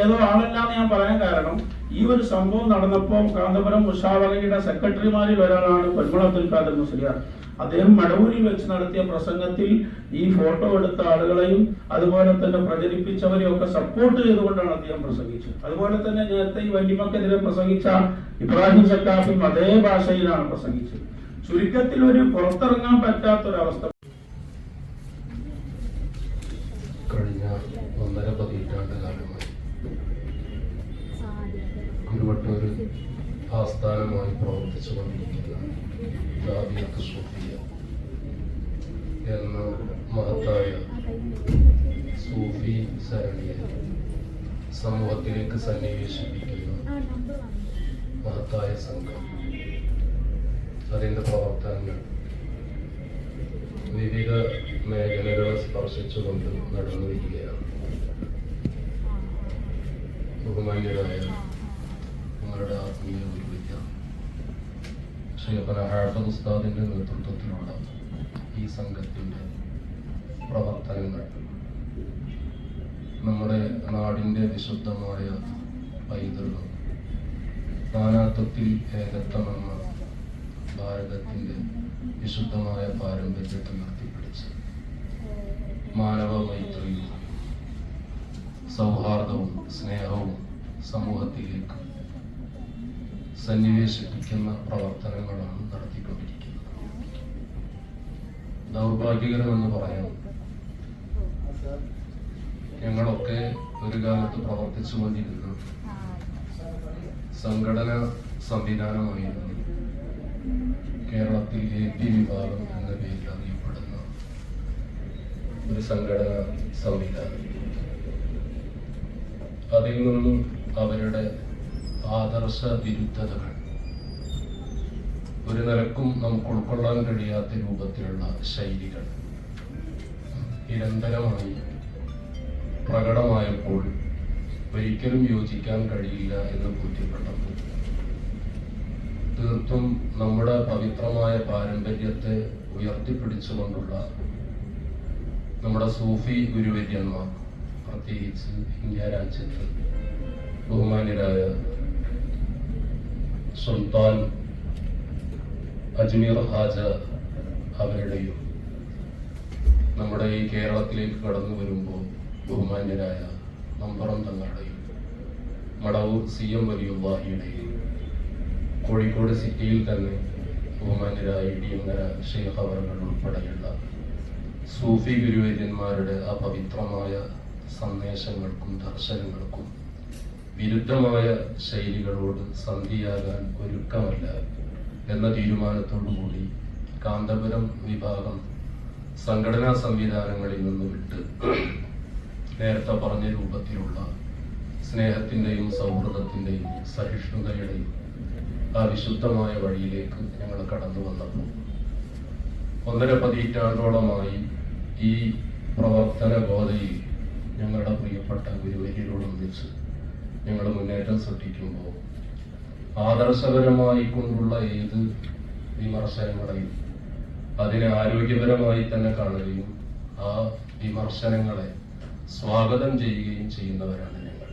ഏതോ ആളല്ല എന്ന് ഞാൻ പറയാൻ കാരണം ഈ ഒരു സംഭവം നടന്നപ്പോൾ കാന്തപുരം മുഷാവറയുടെ സെക്രട്ടറിമാരിൽ ഒരാളാണ് പെരുമള അബ്ദുൽ ഖാദർ മുസ്ലിയാർ. അദ്ദേഹം മടവൂരിൽ വെച്ച് നടത്തിയ പ്രസംഗത്തിൽ ഈ ഫോട്ടോ എടുത്ത ആളുകളെയും അതുപോലെ തന്നെ പ്രചരിപ്പിച്ചവരെയും ഒക്കെ സപ്പോർട്ട് ചെയ്തുകൊണ്ടാണ് അദ്ദേഹം പ്രസംഗിച്ചത്. അതുപോലെ തന്നെ നേരത്തെ ഈ വല്യമ്മക്കെതിരെ പ്രസംഗിച്ച ഇബ്രാഹിം സക്കാഫും അതേ ഭാഷയിലാണ് പ്രസംഗിച്ചത്. ചുരുക്കത്തിൽ ഒരു പുറത്തിറങ്ങാൻ പറ്റാത്തൊരവസ്ഥ. കഴിഞ്ഞ ഒന്നര പതിറ്റാണ്ട് കാലമായി കുരുവട്ടൂർ ആസ്ഥാനമായി പ്രവർത്തിച്ചു കൊണ്ടിരിക്കുന്ന ജാതിയത്ത് സൂഫിയ എന്ന മഹത്തായ സൂഫി സരണിയെ സമൂഹത്തിലേക്ക് സന്നിവേശിപ്പിക്കുന്ന മഹത്തായ സംഘം. അതിന്റെ പ്രവർത്തനങ്ങൾ വിവിധ മേഖലകളെ സ്പർശിച്ചുകൊണ്ട് നടന്നു വരികയാണ് ബഹുമാന്യരായ ഷെയ്ഖന ഹാഫദ് നേതൃത്വത്തിലുള്ള ഈ സംഘത്തിന്റെ പ്രവർത്തനങ്ങൾ. നമ്മുടെ നാടിന്റെ വിശുദ്ധമായ പൈതൃകം നാനാത്വത്തിൽ ഏകത്വമെന്ന ഭാരതത്തിന്റെ വിശുദ്ധമായ പാരമ്പര്യത്തെ ഉയർത്തിപ്പിടിച്ച് മാനവ മൈത്രിയും സൗഹാർദ്ദവും സ്നേഹവും സമൂഹത്തിലേക്ക് സന്നിവേശിപ്പിക്കുന്ന പ്രവർത്തനങ്ങളാണ് നടത്തിക്കൊണ്ടിരിക്കുന്നത്. ദൗർഭാഗ്യകരമെന്ന് പറയാം. ഞങ്ങളൊക്കെ ഒരു കാലത്ത് പ്രവർത്തിച്ചു കൊണ്ടിരുന്ന സംഘടന സംവിധാനമായിരുന്നു കേരളത്തിൽ എ പി വിഭാഗം എന്ന പേരിൽ അറിയപ്പെടുന്ന ഒരു സംഘടന സംവിധാനം. അതിൽ നിന്നും അവരുടെ ആദർശ വിരുദ്ധതകൾ ഒരു നിലക്കും നമുക്ക് ഉൾക്കൊള്ളാൻ കഴിയാത്ത രൂപത്തിലുള്ള ശൈലികൾ. നിരന്തരമായി പ്രകടമായപ്പോൾ ഒരിക്കലും യോജിക്കാൻ കഴിയില്ല എന്ന് ബോധ്യപ്പെട്ടപ്പോൾ. തീർത്തും നമ്മുടെ പവിത്രമായ പാരമ്പര്യത്തെ ഉയർത്തിപ്പിടിച്ചുകൊണ്ടുള്ള നമ്മുടെ സൂഫി ഗുരുവര്യന്മാർ പ്രത്യേകിച്ച് ഇന്ത്യ രാജ്യത്ത് ബഹുമാന്യരായ സുൽത്താൻ അജ്മീർ ഹാജ അവരുടെയും നമ്മുടെ ഈ കേരളത്തിലേക്ക് കടന്നു വരുമ്പോൾ ബഹുമാന്യരായ നമ്പറം തങ്ങളുടെയും മടവൂർ സി എം വലിയുള്ളാഹിയുടെയും കോഴിക്കോട് സിറ്റിയിൽ തന്നെ ബഹുമാന്യരായ ഇടിയങ്ങര ഷെയ്ഖ് അവറുകൾ ഉൾപ്പെടെയുള്ള സൂഫി ഗുരുവര്യന്മാരുടെ ആ പവിത്രമായ സന്ദേശങ്ങൾക്കും ദർശനങ്ങൾക്കും വിരുദ്ധമായ ശൈലികളോട് സന്ധിയാകാൻ ഒരുക്കമല്ല എന്ന തീരുമാനത്തോടുകൂടി കാന്തപുരം വിഭാഗം സംഘടനാ സംവിധാനങ്ങളിൽ നിന്ന് വിട്ട് നേരത്തെ പറഞ്ഞ രൂപത്തിലുള്ള സ്നേഹത്തിന്റെയും സൗഹൃദത്തിന്റെയും സഹിഷ്ണുതയുടെയും ആ വിശുദ്ധമായ വഴിയിലേക്ക് ഞങ്ങൾ കടന്നു വന്നപ്പോൾ ഒന്നര പതിറ്റാണ്ടോളമായി ഈ പ്രവർത്തന ഗോതയിൽ ഞങ്ങളുടെ പ്രിയപ്പെട്ട ഗുരുവര്യരോടൊന്നിച്ച് ഞങ്ങൾ മുന്നേറ്റം സൃഷ്ടിക്കുമ്പോൾ ആദർശപരമായി കൊണ്ടുള്ള ഏത് വിമർശനങ്ങളെയും അതിനെ ആരോഗ്യപരമായി തന്നെ കാണുകയും ആ വിമർശനങ്ങളെ സ്വാഗതം ചെയ്യുകയും ചെയ്യുന്നവരാണ് ഞങ്ങൾ.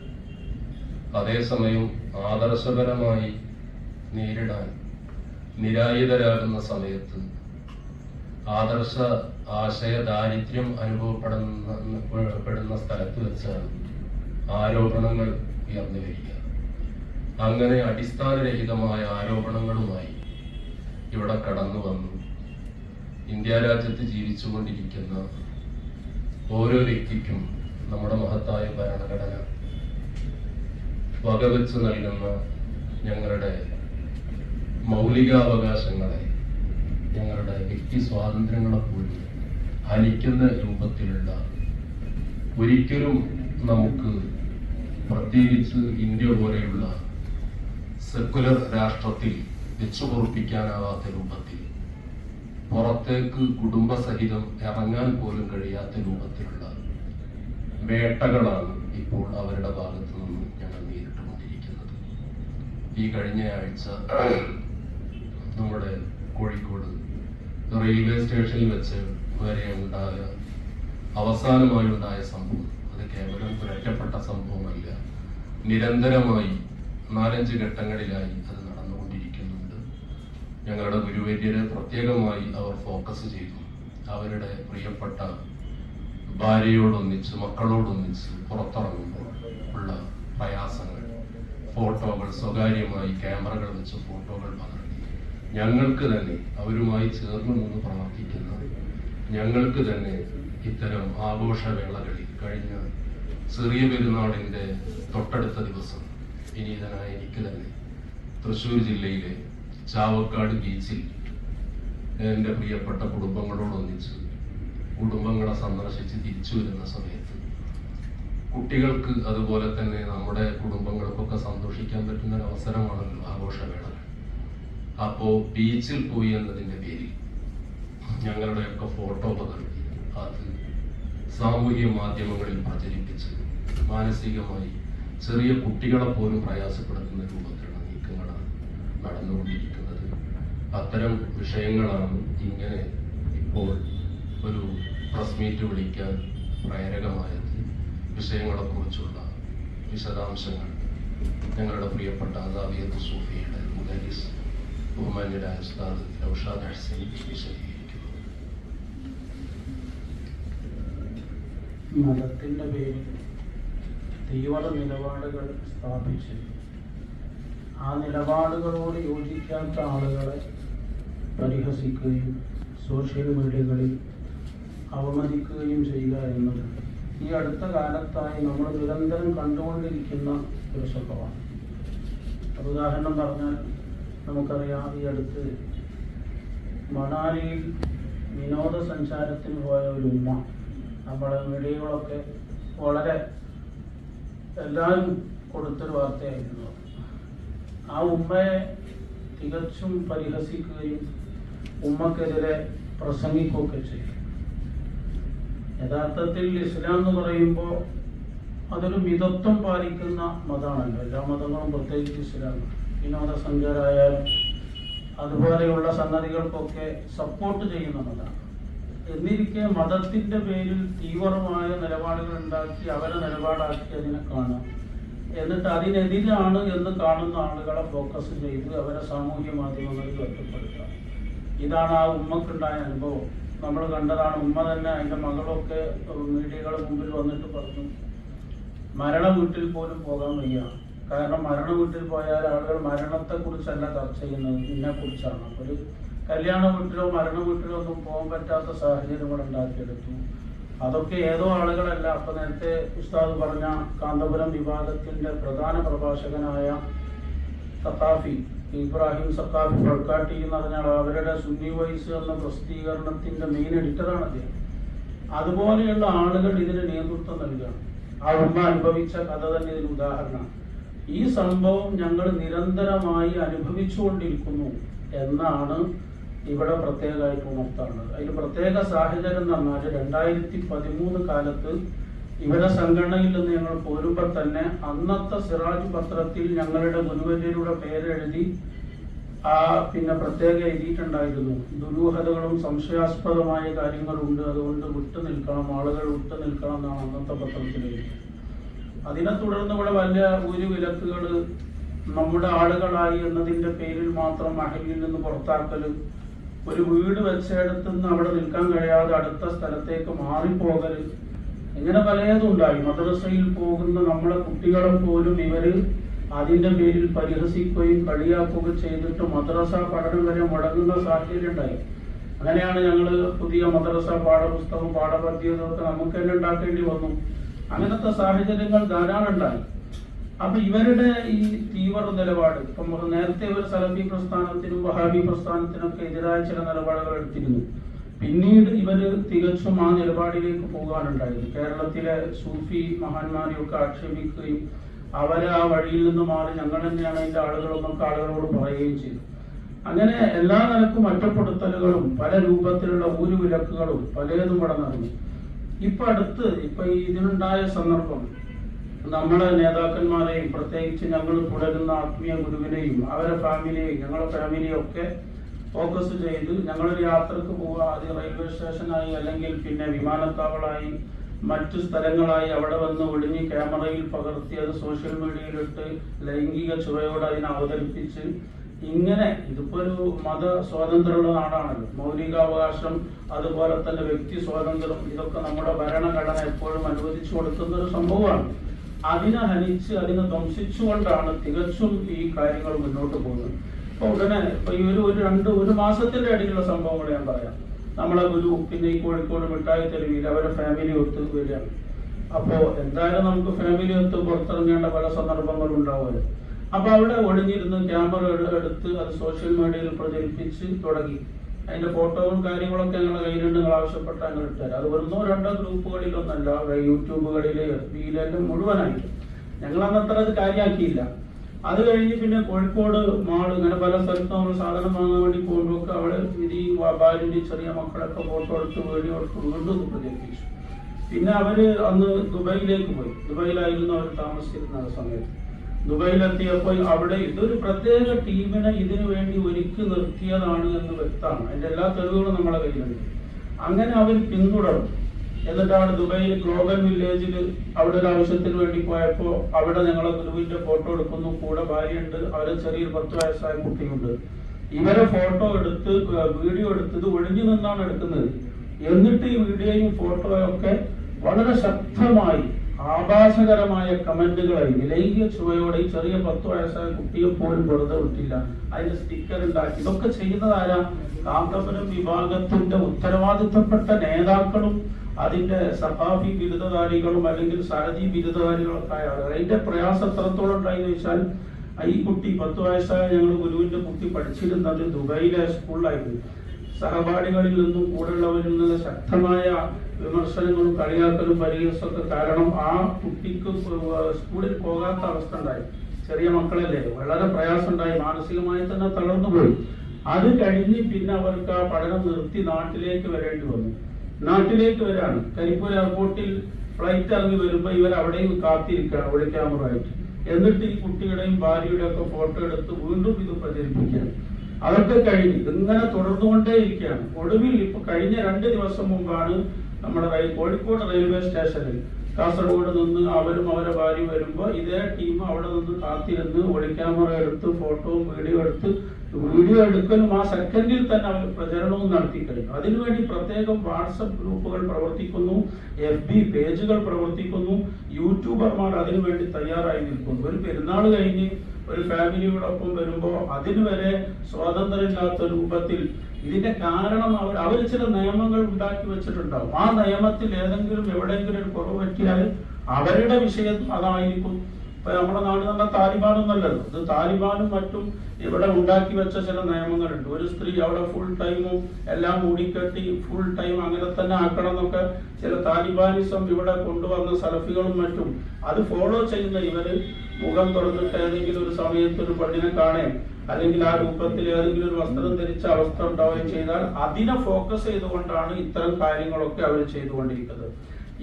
അതേസമയം ആദർശപരമായി നേരിടാൻ നിരായുധരാകുന്ന സമയത്ത് ആദർശ ആശയ ദാരിദ്ര്യം അനുഭവപ്പെടുന്ന പെടുന്ന സ്ഥലത്ത് വെച്ചാണ് ആരോപണങ്ങൾ ഉയർന്നു വരിക അങ്ങനെ അടിസ്ഥാനരഹിതമായ ആരോപണങ്ങളുമായി ഇവിടെ കടന്നു വന്നു ഇന്ത്യ രാജ്യത്ത് ജീവിച്ചുകൊണ്ടിരിക്കുന്ന ഓരോ വ്യക്തിക്കും നമ്മുടെ മഹത്തായ ഭരണഘടന വകവെച്ച് നൽകുന്ന ഞങ്ങളുടെ മൗലികാവകാശങ്ങളെ ഞങ്ങളുടെ വ്യക്തി സ്വാതന്ത്ര്യങ്ങളെ പോലും ഹനിക്കുന്ന രൂപത്തിലുള്ള ഒരിക്കലും നമുക്ക് പ്രത്യേകിച്ച് ഇന്ത്യ പോലെയുള്ള സെക്കുലർ രാഷ്ട്രത്തിൽ വെച്ചു പൊറുപ്പിക്കാനാവാത്ത രൂപത്തിൽ പുറത്തേക്ക് കുടുംബസഹിതം ഇറങ്ങാൻ പോലും കഴിയാത്ത രൂപത്തിലുള്ള വേട്ടകളാണ് ഇപ്പോൾ അവരുടെ ഭാഗത്തു നിന്നും ഞങ്ങൾ നേരിട്ടുകൊണ്ടിരിക്കുന്നത്. ഈ കഴിഞ്ഞ ആഴ്ച നമ്മുടെ കോഴിക്കോട് റെയിൽവേ സ്റ്റേഷനിൽ വെച്ച് വരെ ഉണ്ടായ അവസാനമായി ഉണ്ടായ സംഭവം കേവലം ഒരൊറ്റപ്പെട്ട സംഭവമല്ല. നിരന്തരമായി നാലഞ്ച് ഘട്ടങ്ങളിലായി അത് നടന്നുകൊണ്ടിരിക്കുന്നുണ്ട്. ഞങ്ങളുടെ ഗുരുവര്യരെ പ്രത്യേകമായി അവർ ഫോക്കസ് ചെയ്തു. അവരുടെ പ്രിയപ്പെട്ട ഭാര്യയോടൊന്നിച്ച് മക്കളോടൊന്നിച്ച് പുറത്തിറങ്ങുമ്പോൾ ഉള്ള പ്രയാസങ്ങൾ ഫോട്ടോകൾ സ്വകാര്യമായി ക്യാമറകൾ വെച്ച് ഫോട്ടോകൾ പകർത്തി. ഞങ്ങൾക്ക് തന്നെ അവരുമായി ചേർന്ന് നിന്ന് പ്രവർത്തിക്കുന്ന ഞങ്ങൾക്ക് തന്നെ ഇത്തരം ആഘോഷവേളകളിൽ കഴിഞ്ഞ ചെറിയ പെരുന്നാളിന്റെ തൊട്ടടുത്ത ദിവസം. വിനീതനായ എനിക്ക് തന്നെ തൃശ്ശൂർ ജില്ലയിലെ ചാവക്കാട് ബീച്ചിൽ എന്റെ പ്രിയപ്പെട്ട കുടുംബങ്ങളോടൊന്നിച്ച് കുടുംബങ്ങളെ സന്ദർശിച്ച് തിരിച്ചു വരുന്ന സമയത്ത് കുട്ടികൾക്ക് അതുപോലെ തന്നെ നമ്മുടെ കുടുംബങ്ങൾക്കൊക്കെ സന്തോഷിക്കാൻ പറ്റുന്ന ഒരു അവസരമാണല്ലോ ആഘോഷവേളകൾ. അപ്പോൾ ബീച്ചിൽ പോയി എന്നതിന്റെ പേരിൽ ഞങ്ങളുടെയൊക്കെ ഫോട്ടോ പകർത്തി അത് സാമൂഹിക മാധ്യമങ്ങളിൽ പ്രചരിപ്പിച്ച് മാനസികമായി ചെറിയ കുട്ടികളെ പോലും പ്രയാസപ്പെടുത്തുന്ന രൂപത്തിലുള്ള നീക്കങ്ങളാണ് നടന്നുകൊണ്ടിരിക്കുന്നത്. അത്തരം വിഷയങ്ങളാണ് ഇങ്ങനെ ഇപ്പോൾ ഒരു പ്രസ് മീറ്റ് വിളിക്കാൻ പ്രേരകമായത്. വിഷയങ്ങളെക്കുറിച്ചുള്ള വിശദാംശങ്ങൾ ഞങ്ങളുടെ പ്രിയപ്പെട്ട അദാബിയത്ത് സൂഫിയുടെ മുദരിസ് ബഹുമാന്യരായ ഉസ്താദ് നൌഷാദ് ഹസൈൻ വിശദീകരിക്കുന്നു മതത്തിന്റെ പേരിൽ തീവ്ര നിലപാടുകൾ സ്ഥാപിച്ച് ആ നിലപാടുകളോട് യോജിക്കാത്ത ആളുകളെ പരിഹസിക്കുകയും സോഷ്യൽ മീഡിയകളിൽ അവമതിക്കുകയും ചെയ്യുക എന്നത് ഈ അടുത്ത കാലത്തായി നമ്മൾ നിരന്തരം കണ്ടുകൊണ്ടിരിക്കുന്ന ഒരു സ്വഭാവമാണ് ഉദാഹരണം പറഞ്ഞാൽ നമുക്കറിയാം ഈ അടുത്ത് മണാലിയിൽ വിനോദസഞ്ചാരത്തിന് പോയ ഒരു ഉമ്മ. നമ്മുടെ മീഡിയകളൊക്കെ വളരെ എല്ലാവരും കൊടുത്തൊരു വാർത്തയായിരുന്നു. ആ ഉമ്മയെ തികച്ചും പരിഹസിക്കുകയും ഉമ്മക്കെതിരെ പ്രസംഗിക്കുകയൊക്കെ ചെയ്യും യഥാർത്ഥത്തിൽ ഇസ്ലാം എന്ന് പറയുമ്പോൾ അതൊരു മിതത്വം പാലിക്കുന്ന മതമാണല്ലോ. എല്ലാ മതങ്ങളും പ്രത്യേകിച്ച് ഇസ്ലാം. വിനോദസഞ്ചാരമായാലും അതുപോലെയുള്ള സംഗതികൾക്കൊക്കെ സപ്പോർട്ട് ചെയ്യുന്ന മതമാണ്. എന്നിരിക്കെ മതത്തിന്റെ പേരിൽ തീവ്രമായ നിലപാടുകൾ ഉണ്ടാക്കി അവരെ നിലപാടാക്കി അതിനെ കാണാം എന്നിട്ട് അതിനെതിരാണ് എന്ന് കാണുന്ന ആളുകളെ ഫോക്കസ് ചെയ്ത് അവരെ സാമൂഹ്യ മാധ്യമങ്ങളിൽ ഒറ്റപ്പെടുത്തുക. ഇതാണ് ആ ഉമ്മക്കുണ്ടായ അനുഭവം. നമ്മൾ കണ്ടതാണ് ഉമ്മ തന്നെ അതിന്റെ മകളൊക്കെ മീഡിയകളുടെ മുമ്പിൽ വന്നിട്ട് പറഞ്ഞു മരണ വീട്ടിൽ പോലും പോകാൻ വയ്യ. കാരണം മരണ വീട്ടിൽ പോയാൽ ആളുകൾ മരണത്തെ കുറിച്ചല്ല ചർച്ച ചെയ്യുന്നത്. ഇതിനെ കുറിച്ചാണ് ഒരു കല്യാണ വീട്ടിലോ മരണ വീട്ടിലോ ഒന്നും പോകാൻ പറ്റാത്ത സാഹചര്യം ഇവിടെ ഉണ്ടാക്കിയെടുത്തു. അതൊക്കെ ഏതോ ആളുകളല്ല. അപ്പൊ നേരത്തെ ഉസ്താദ് പറഞ്ഞ കാന്തപുരം വിഭാഗത്തിന്റെ പ്രധാന പ്രഭാഷകനായ സഖാഫി ഇബ്രാഹിം സഖാഫി പ്രൊക്കാട്ടി എന്ന് പറഞ്ഞാൽ അവരുടെ സുന്നി വൈസ് എന്ന പ്രസിദ്ധീകരണത്തിന്റെ മെയിൻ എഡിറ്ററാണ് അദ്ദേഹം. അതുപോലെയുള്ള ആളുകൾ ഇതിന് നേതൃത്വം നൽകുകയാണ്. ആ ഉമ്മ അനുഭവിച്ച കഥ തന്നെ ഇതിന് ഉദാഹരണം. ഈ സംഭവം ഞങ്ങൾ നിരന്തരമായി അനുഭവിച്ചുകൊണ്ടിരിക്കുന്നു എന്നാണ് ഇവിടെ പ്രത്യേകമായിട്ട് ഉണർത്താറുള്ളത്. അതിൽ പ്രത്യേക സാഹചര്യം എന്ന് പറഞ്ഞാൽ രണ്ടായിരത്തി പതിമൂന്ന് കാലത്ത് ഇവരെ സംഘടനയിൽ നിന്ന് ഞങ്ങൾ പോരുമ്പോൾ തന്നെ അന്നത്തെ സിറാജ് പത്രത്തിൽ ഞങ്ങളുടെ ഗുരുവര്യരുടെ പേരെഴുതി ആ പിന്നെ പ്രത്യേക എഴുതിയിട്ടുണ്ടായിരുന്നു. ദുരൂഹതകളും സംശയാസ്പദമായ കാര്യങ്ങളുണ്ട്. അതുകൊണ്ട് വിട്ടു നിൽക്കണം ആളുകൾ വിട്ടു നിൽക്കണം എന്നാണ് അന്നത്തെ പത്രത്തിൽ അതിനെ തുടർന്ന് ഇവിടെ വലിയ ഒരു വിലക്കുകൾ നമ്മുടെ ആളുകളായി എന്നതിന്റെ പേരിൽ മാത്രം മഹലിൽ നിന്ന് പുറത്താക്കൽ ഒരു വീട് വെച്ചെടുത്തുനിന്ന് അവിടെ നിൽക്കാൻ കഴിയാതെ അടുത്ത സ്ഥലത്തേക്ക് മാറിപ്പോകൽ ഇങ്ങനെ പലതും ഉണ്ടായി മദ്രസയിൽ പോകുന്ന നമ്മളെ കുട്ടികളെ പോലും ഇവർ അതിന്റെ പേരിൽ പരിഹസിക്കുകയും കളിയാക്കുകയും ചെയ്തിട്ട് മദ്രസ പഠനം വരെ മുടങ്ങുന്ന സാഹചര്യം ഉണ്ടായി. അങ്ങനെയാണ് ഞങ്ങൾ പുതിയ മദ്രസ പാഠപുസ്തകം പാഠപദ്ധതിയൊക്കെ നമുക്ക് തന്നെ ഉണ്ടാക്കേണ്ടി വന്നു. അങ്ങനത്തെ സാഹചര്യങ്ങൾ ധാരാളം ഉണ്ടായി. അപ്പൊ ഇവരുടെ ഈ തീവ്ര നിലപാട് ഇപ്പം നേരത്തെ ഇവർ സലഫി പ്രസ്ഥാനത്തിനും വഹാബി പ്രസ്ഥാനത്തിനൊക്കെ എതിരായ ചില നിലപാടുകൾ എടുത്തിരുന്നു. പിന്നീട് ഇവർ തികച്ചും ആ നിലപാടിലേക്ക് പോകാനുണ്ടായത് കേരളത്തിലെ സൂഫി മഹാന്മാരെയൊക്കെ ആക്ഷേപിക്കുകയും അവരെ ആ വഴിയിൽ നിന്ന് മാറി ഞങ്ങൾ തന്നെയാണ് അതിന്റെ ആളുകളെന്നൊക്കെ ആളുകളോട് പറയുകയും ചെയ്തു. അങ്ങനെ എല്ലാ നിലക്കും ഒറ്റപ്പെടുത്തലുകളും പല രൂപത്തിലുള്ള ഊരുവിലക്കുകളും പലതും ഇവിടെ ഇപ്പൊ അടുത്ത് ഇപ്പൊ ഇതിനുണ്ടായ സന്ദർഭം നമ്മുടെ നേതാക്കന്മാരെയും പ്രത്യേകിച്ച് ഞങ്ങൾ തുടരുന്ന ആത്മീയ ഗുരുവിനെയും അവരെ ഫാമിലിയെയും ഞങ്ങളുടെ ഫാമിലിയും ഒക്കെ ഫോക്കസ് ചെയ്ത് ഞങ്ങളൊരു യാത്രയ്ക്ക് പോവുക. അത് റെയിൽവേ സ്റ്റേഷനായി അല്ലെങ്കിൽ പിന്നെ വിമാനത്താവളായി മറ്റു സ്ഥലങ്ങളായി അവിടെ വന്ന് ഒളിഞ്ഞ് ക്യാമറയിൽ പകർത്തി അത് സോഷ്യൽ മീഡിയയിലിട്ട് ലൈംഗിക ചുവയോടെ അതിനെ അവതരിപ്പിച്ച് ഇങ്ങനെ ഇതിപ്പോ ഒരു മത സ്വാതന്ത്ര്യമുള്ള നാടാണല്ലോ. മൗലികാവകാശം അതുപോലെ തന്നെ വ്യക്തി സ്വാതന്ത്ര്യം ഇതൊക്കെ നമ്മുടെ ഭരണഘടന എപ്പോഴും അനുവദിച്ചു കൊടുക്കുന്ന ഒരു സംഭവമാണ്. അതിനെ ഹനിച്ച് അതിനെ ധ്വംസിച്ചുകൊണ്ടാണ് തികച്ചും ഈ കാര്യങ്ങൾ മുന്നോട്ട് പോകുന്നത്. ഇപ്പൊ ഉടനെ ഇപ്പൊ ഈ ഒരു ഒരു രണ്ട് ഒരു മാസത്തിന്റെ ഇടയിലുള്ള സംഭവങ്ങൾ ഞാൻ പറയാം. നമ്മളെ ഗുരു പിന്നെ ഈ കോഴിക്കോട് മിഠായി തെരുവിൽ അവരെ ഫാമിലി ഒത്ത് വരികയാണ് അപ്പോ എന്തായാലും നമുക്ക് ഫാമിലി ഒത്ത് പുറത്തിറങ്ങേണ്ട പല സന്ദർഭങ്ങളും ഉണ്ടാവുമല്ലോ. അപ്പൊ അവിടെ ഒളിഞ്ഞിരുന്ന് ക്യാമറ എടുത്ത് അത് സോഷ്യൽ മീഡിയയിൽ പ്രചരിപ്പിച്ച് തുടങ്ങി. അതിന്റെ ഫോട്ടോകളും കാര്യങ്ങളൊക്കെ ഞങ്ങളുടെ കയ്യിലുണ്ട് നിങ്ങൾ ആവശ്യപ്പെട്ട ഞങ്ങൾ ഇട്ടുതരാം അത് ഒന്നോ രണ്ടോ ഗ്രൂപ്പുകളിലൊന്നല്ല യൂട്യൂബുകളിൽ എഫ് ബിയിലെല്ലാം മുഴുവനായിട്ട്. ഞങ്ങൾ അന്നത്ര അത് കാര്യമാക്കിയില്ല അത് കഴിഞ്ഞ് പിന്നെ കോഴിക്കോട് മാൾ ഇങ്ങനെ പല സ്ഥലത്തും നമ്മൾ സാധനം വാങ്ങാൻ വേണ്ടി പോകുമ്പോഴൊക്കെ അവിടെ ഇത് ഈ ചെറിയ മക്കളൊക്കെ ഫോട്ടോ എടുത്ത് വീഡിയോ എടുത്ത് വീണ്ടും പ്രചരിപ്പിച്ചു പിന്നെ അവർ അന്ന് ദുബൈയിലേക്ക് പോയി. ദുബൈയിലായിരുന്നു അവർ താമസിച്ചിരുന്ന സമയത്ത്. ദുബൈയിലെത്തിയപ്പോൾ അവിടെ ഇതൊരു പ്രത്യേക ടീമിനെ ഇതിനു വേണ്ടി ഒരുക്കി നിർത്തിയതാണ് എന്ന് വ്യക്തമാണ്. അതിന്റെ എല്ലാ തെളിവുകളും നമ്മളെ കയ്യിലുണ്ട്. അങ്ങനെ അവർ പിന്തുടർന്നു. എന്നിട്ടാണ് ദുബൈയിൽ ഗ്ലോബൽ വില്ലേജിൽ അവിടെ ഒരു ആവശ്യത്തിന് വേണ്ടി പോയപ്പോൾ അവിടെ ഞങ്ങളെ ഗുരുവിന്റെ ഫോട്ടോ എടുക്കുന്നു. കൂടെ ഭാര്യയുണ്ട്. അവരെ ചെറിയൊരു പത്ത് വയസ്സായ കുട്ടിയുണ്ട്. ഇവരെ ഫോട്ടോ എടുത്ത് വീഡിയോ എടുത്തത് ഒഴിഞ്ഞു നിന്നാണ് എടുക്കുന്നത്. എന്നിട്ട് ഈ വീഡിയോയും ഫോട്ടോയും ഒക്കെ വളരെ ശക്തമായി ആഭാസകരമായ കമന്റുകളായി ലൈംഗിക ചുവയോടെ ഈ ചെറിയ പത്ത് വയസ്സായ കുട്ടിയെ പോലും വെറുതെ വിട്ടില്ല. അതിന്റെ സ്റ്റിക്കർ ഉണ്ടാക്കി. ഇതൊക്കെ ചെയ്യുന്നതാരാ കാന്തപുരം വിഭാഗത്തിന്റെ ഉത്തരവാദിത്തപ്പെട്ട നേതാക്കളും അതിന്റെ സഹാബി ബിരുദധാരികളും അല്ലെങ്കിൽ സഹജി ബിരുദധാരികളൊക്കെ ആയ അതിന്റെ പ്രയാസം എത്രത്തോളം ഉണ്ടായെന്ന് വെച്ചാൽ ഈ കുട്ടി പത്ത് വയസ്സായ ഞങ്ങൾ ഗുരുവിന്റെ കുട്ടി പഠിച്ചിരുന്നത് ദുബൈയിലെ സ്കൂളിലായിരുന്നു. സഹപാഠികളിൽ നിന്നും കൂടെയുള്ളവരിൽ നിന്ന് ശക്തമായ വിമർശനങ്ങളും കളിയാക്കലും പരിഹസമൊക്കെ കാരണം ആ കുട്ടിക്ക് സ്കൂളിൽ പോകാത്ത അവസ്ഥ ഉണ്ടായി. ചെറിയ മക്കളല്ലേ വളരെ പ്രയാസം ഉണ്ടായി മാനസികമായി തന്നെ തളർന്നുപോയി അത് കഴിഞ്ഞ് പിന്നെ അവർക്ക് ആ പഠനം നിർത്തി നാട്ടിലേക്ക് വരേണ്ടി വന്നു. നാട്ടിലേക്ക് വരാണ്. കരിപ്പൂർ എയർപോർട്ടിൽ ഫ്ലൈറ്റ് ഇറങ്ങി വരുമ്പോൾ ഇവർ അവിടെയും കാത്തിരിക്കുകയാണ് ഒളി എന്നിട്ട് ഈ കുട്ടിയുടെയും ഭാര്യയുടെയും ഒക്കെ ഫോട്ടോ എടുത്ത് വീണ്ടും ഇത് പ്രചരിപ്പിക്കുകയാണ്. അതൊക്കെ കഴിഞ്ഞ് ഇതിങ്ങനെ തുടർന്നുകൊണ്ടേ ഇരിക്കുകയാണ് ഒടുവിൽ ഇപ്പൊ കഴിഞ്ഞ രണ്ട് ദിവസം മുമ്പാണ് നമ്മുടെ കോഴിക്കോട് റെയിൽവേ സ്റ്റേഷനിൽ കാസർഗോഡ് നിന്ന് അവരും അവരെ ഭാര്യ വരുമ്പോൾ ഇതേ ടീം അവിടെ നിന്ന് കാത്തിരുന്ന് ഒളിക്യാമറ എടുത്ത് ഫോട്ടോയും വീഡിയോ എടുത്ത് വീഡിയോ എടുക്കലും ആ സെക്കൻഡിൽ തന്നെ അവർ പ്രചരണവും നടത്തി കഴിഞ്ഞു. അതിനുവേണ്ടി പ്രത്യേകം വാട്സപ്പ് ഗ്രൂപ്പുകൾ പ്രവർത്തിക്കുന്നു എഫ് ബി പേജുകൾ പ്രവർത്തിക്കുന്നു യൂട്യൂബർമാർ അതിനുവേണ്ടി തയ്യാറായി നിൽക്കുന്നു. ഒരു പെരുന്നാൾ കഴിഞ്ഞ് ഒരു ഫാമിലിയോടൊപ്പം വരുമ്പോൾ അതിനുവരെ സ്വാതന്ത്ര്യമില്ലാത്ത രൂപത്തിൽ ഇതിന്റെ കാരണം അവർ അവർ ചില നിയമങ്ങൾ ഉണ്ടാക്കി വെച്ചിട്ടുണ്ടാവും. ആ നിയമത്തിൽ ഏതെങ്കിലും എവിടെയെങ്കിലും ഒരു കുറവ് പറ്റിയാൽ അവരുടെ വിഷയം അതായിരിക്കും. ഇപ്പൊ നമ്മുടെ നാട് തന്നെ താലിബാനൊന്നല്ലല്ലോ ഇത് താലിബാനും മറ്റും ഇവിടെ ഉണ്ടാക്കി വെച്ച ചില നിയമങ്ങളുണ്ട്. ഒരു സ്ത്രീ അവിടെ ഫുൾ ടൈമും എല്ലാം മൂടിക്കെട്ടി ഫുൾ ടൈം അങ്ങനെ തന്നെ ആക്കണം എന്നൊക്കെ ചില താലിബാനിസം ഇവിടെ കൊണ്ടുവന്ന സലഫികളും മറ്റും. അത് ഫോളോ ചെയ്യുന്ന ഇവർ മുഖം തുറന്നിട്ട് ഏതെങ്കിലും ഒരു സമയത്ത് ഒരു പെണ്ണിനെ കാണേ അല്ലെങ്കിൽ ആ രൂപത്തിൽ ഏതെങ്കിലും ഒരു വസ്ത്രം ധരിച്ച അവസ്ഥ ഉണ്ടാവുകയും ചെയ്താൽ അതിനെ ഫോക്കസ് ചെയ്തുകൊണ്ടാണ് ഇത്തരം കാര്യങ്ങളൊക്കെ അവർ ചെയ്തുകൊണ്ടിരിക്കുന്നത്.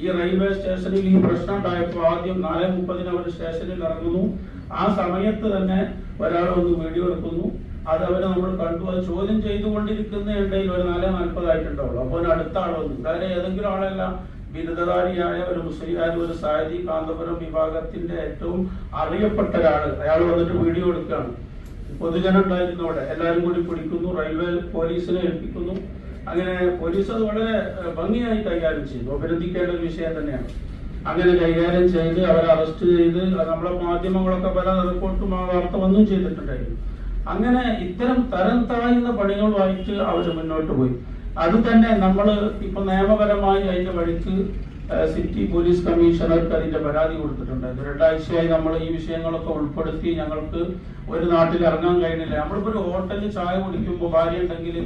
ഈ റെയിൽവേ സ്റ്റേഷനിൽ ഈ പ്രശ്നം ഉണ്ടായപ്പോൾ ആദ്യം നാല് മുപ്പതിന് അവർ സ്റ്റേഷനിൽ ഇറങ്ങുന്നു. ആ സമയത്ത് തന്നെ ഒരാൾ ഒന്ന് വീഡിയോ എടുക്കുന്നു. അത് അവരെ നമ്മൾ കണ്ടു. അത് ചോദ്യം ചെയ്തുകൊണ്ടിരിക്കുന്ന ഇടയിൽ ഒരു നാല് നാൽപ്പതായിട്ടുണ്ടാവുള്ളൂ. അപ്പോൾ അടുത്ത വന്നു. അതായത് ഏതെങ്കിലും ആളല്ല. ബിരുദധാരിയായ ഒരു മുസ്ലിയായ ഒരു സായതി കാന്തപുരം വിഭാഗത്തിന്റെ ഏറ്റവും അറിയപ്പെട്ട ഒരാൾ അയാൾ വന്നിട്ട് വീഡിയോ എടുക്കുകയാണ്. പൊതുജനം ഉണ്ടായിരുന്നു അവിടെ. എല്ലാവരും കൂടി പിടിക്കുന്നു റെയിൽവേ പോലീസിനെ ഏൽപ്പിക്കുന്നു. അങ്ങനെ പോലീസ് അത് വളരെ ഭംഗിയായി കൈകാര്യം ചെയ്തു അഭിനന്ദിക്കേണ്ട ഒരു വിഷയം തന്നെയാണ്. അങ്ങനെ കൈകാര്യം ചെയ്ത് അവരെ അറസ്റ്റ് ചെയ്ത് നമ്മളെ മാധ്യമങ്ങളൊക്കെ പല റിപ്പോർട്ടും ആ വാർത്ത വന്നും ചെയ്തിട്ടുണ്ടായിരുന്നു. അങ്ങനെ ഇത്തരം തരം താഴ്ന്ന പണികളുമായിട്ട് അവർ മുന്നോട്ട് പോയി. അത് തന്നെ നമ്മൾ ഇപ്പൊ നിയമപരമായി അതിന്റെ വഴിക്ക് സിറ്റി പോലീസ് കമ്മീഷണർക്ക് അതിന്റെ പരാതി കൊടുത്തിട്ടുണ്ട്. രണ്ടാഴ്ചയായി നമ്മൾ ഈ വിഷയങ്ങളൊക്കെ ഉൾപ്പെടുത്തി ഞങ്ങൾക്ക് ഒരു നാട്ടിൽ ഇറങ്ങാൻ കഴിയുന്നില്ല. നമ്മളിപ്പോ ഒരു ഹോട്ടലിൽ ചായ കുടിക്കുമ്പോൾ ഭാര്യ ഉണ്ടെങ്കിൽ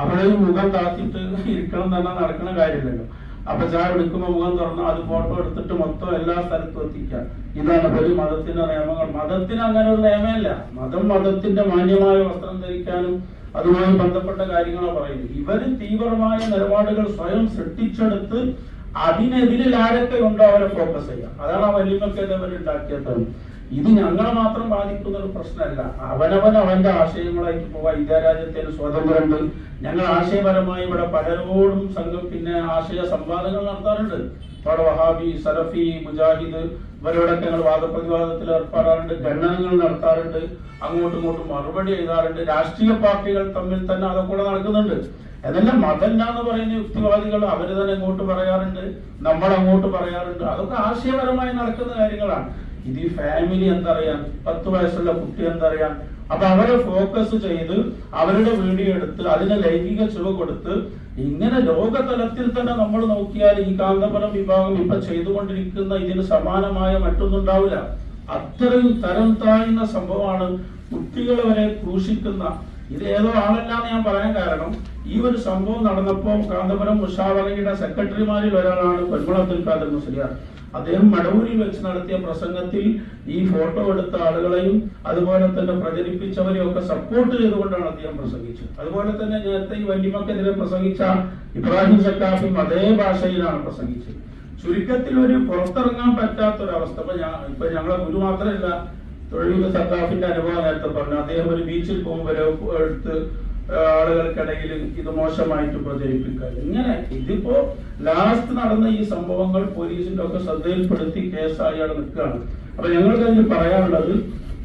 അവിടെയും മുഖം താത്തിട്ട് ഇരിക്കണം തന്നെ നടക്കുന്ന കാര്യമില്ലല്ലോ. അപ്പൊ ചായ എടുക്കുമ്പോൾ മുഖം തുറന്ന് അത് ഫോട്ടോ എടുത്തിട്ട് മൊത്തം എല്ലാ സ്ഥലത്തും എത്തിക്കുക. ഇതാണ് ഒരു മതത്തിന്റെ നിയമങ്ങൾ. മതത്തിന് അങ്ങനെ ഒരു നിയമമല്ല. മതം മതത്തിന്റെ മാന്യമായ വസ്ത്രം ധരിക്കാനും അതുമായി ബന്ധപ്പെട്ട കാര്യങ്ങളാണ് പറയുന്നത്. ഇവർ തീവ്രമായ നിലപാടുകൾ സ്വയം സൃഷ്ടിച്ചെടുത്ത് അതിനെതിരെ ആരൊക്കെ ഉണ്ടോ അവരെ ഫോക്കസ് ചെയ്യുക. അതാണ് ആ അവർ ഉണ്ടാക്കിയത് ഇത് ഞങ്ങളെ മാത്രം ബാധിക്കുന്ന ഒരു പ്രശ്നമല്ല. അവനവൻ അവന്റെ ആശയങ്ങളായിട്ട് പോവാ. ഇന്ത്യ രാജ്യത്തിന് സ്വാതന്ത്ര്യമുണ്ട്. ഞങ്ങൾ ആശയപരമായി ഇവിടെ പലരോടും സംഘം പിന്നെ ആശയ സംവാദങ്ങൾ നടത്താറുണ്ട്. അവിടെ വഹാബി സലഫി മുജാഹിദ് ഇവരോടൊക്കെ ഞങ്ങൾ വാദപ്രതിവാദത്തിൽ ഏർപ്പെടാറുണ്ട് ഖണ്ഡനങ്ങൾ നടത്താറുണ്ട് അങ്ങോട്ടും ഇങ്ങോട്ടും മറുപടി എഴുതാറുണ്ട്. രാഷ്ട്രീയ പാർട്ടികൾ തമ്മിൽ തന്നെ അതൊക്കെ നടക്കുന്നുണ്ട്. അതെല്ലാം മതല്ല എന്ന് പറയുന്ന യുക്തിവാദികൾ അവർ തന്നെ ഇങ്ങോട്ട് പറയാറുണ്ട് നമ്മൾ അങ്ങോട്ട് പറയാറുണ്ട്. അതൊക്കെ ആശയപരമായി നടക്കുന്ന കാര്യങ്ങളാണ്. ഇത് ഈ ഫാമിലി എന്തറിയാൻ പത്ത് വയസ്സുള്ള കുട്ടി എന്തറിയാൻ അപ്പൊ അവരെ ഫോക്കസ് ചെയ്ത് അവരുടെ വീഡിയോ എടുത്ത് അതിന് ലൈംഗിക ചുവ കൊടുത്ത് ഇങ്ങനെ ലോകതലത്തിൽ തന്നെ നമ്മൾ നോക്കിയാൽ ഈ കാന്തപുരം വിഭാഗം ഇപ്പൊ ചെയ്തുകൊണ്ടിരിക്കുന്ന ഇതിന് സമാനമായ മറ്റൊന്നും ഉണ്ടാവില്ല അത്രയും തരം താഴ്ന്ന സംഭവമാണ് കുട്ടികളെ വരെ ക്രൂശിക്കുന്ന. ഇത് ഏതോ ആളല്ലാന്ന് ഞാൻ പറയാൻ കാരണം ഈ ഒരു സംഭവം നടന്നപ്പോൾ കാന്തപുരം മുഷാവറയുടെ സെക്രട്ടറിമാരിൽ ഒരാളാണ് പെൺകുളം അബ്ദുൽ ഖാദർ മുസ്ലിയാർ. അദ്ദേഹം മടവൂരിൽ വെച്ച് നടത്തിയ പ്രസംഗത്തിൽ ഈ ഫോട്ടോ എടുത്ത ആളുകളെയും അതുപോലെ തന്നെ പ്രചരിപ്പിച്ചവരെയും ഒക്കെ സപ്പോർട്ട് ചെയ്തുകൊണ്ടാണ് അദ്ദേഹം പ്രസംഗിച്ചത്. അതുപോലെ തന്നെ നേരത്തെ ഈ വല്യമ്മക്കെതിരെ പ്രസംഗിച്ച ഇബ്രാഹിം സക്കാഫും അതേ ഭാഷയിലാണ് പ്രസംഗിച്ചത്. ചുരുക്കത്തിൽ ഒരു പുറത്തിറങ്ങാൻ പറ്റാത്തൊരവസ്ഥ. ഇപ്പൊ ഞാൻ ഇപ്പൊ ഞങ്ങളെ ഗുരു മാത്രമല്ല തൊഴിൽ സക്കാഫിന്റെ അനുഭവം നേരത്തെ പറഞ്ഞു. അദ്ദേഹം ഒരു ബീച്ചിൽ പോകുമ്പോൾ എടുത്ത് ആളുകൾക്കിടയിൽ ഇത് മോശമായിട്ട് പ്രചരിപ്പിക്കുക ഇങ്ങനെ ഇതിപ്പോ ലാസ്റ്റ് നടന്ന ഈ സംഭവങ്ങൾ പോലീസിന്റെ ഒക്കെ ശ്രദ്ധയിൽപ്പെടുത്തി കേസായി അവിടെ നിൽക്കുകയാണ്. അപ്പൊ ഞങ്ങൾക്ക് അതിന് പറയാനുള്ളത്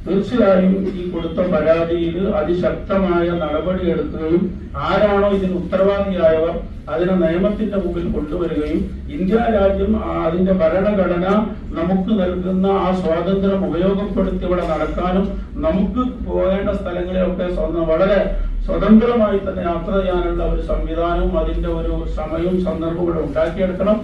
തീർച്ചയായും ഈ കൊടുത്ത പരാതിയിൽ അതിശക്തമായ നടപടി എടുക്കുകയും ആരാണോ ഇതിന് ഉത്തരവാദിയായവർ അതിനെ നിയമത്തിന്റെ മുമ്പിൽ കൊണ്ടുവരികയും ഇന്ത്യ രാജ്യം അതിന്റെ ഭരണഘടന നമുക്ക് നൽകുന്ന ആ സ്വാതന്ത്ര്യം ഉപയോഗപ്പെടുത്തി ഇവിടെ നടക്കാനും നമുക്ക് പോകേണ്ട സ്ഥലങ്ങളിലൊക്കെ വളരെ സ്വതന്ത്രമായി തന്നെ യാത്ര ചെയ്യാനുള്ള ഒരു സംവിധാനവും അതിന്റെ ഒരു സമയവും സന്ദർഭവും ഇവിടെ ഉണ്ടാക്കിയെടുക്കണം.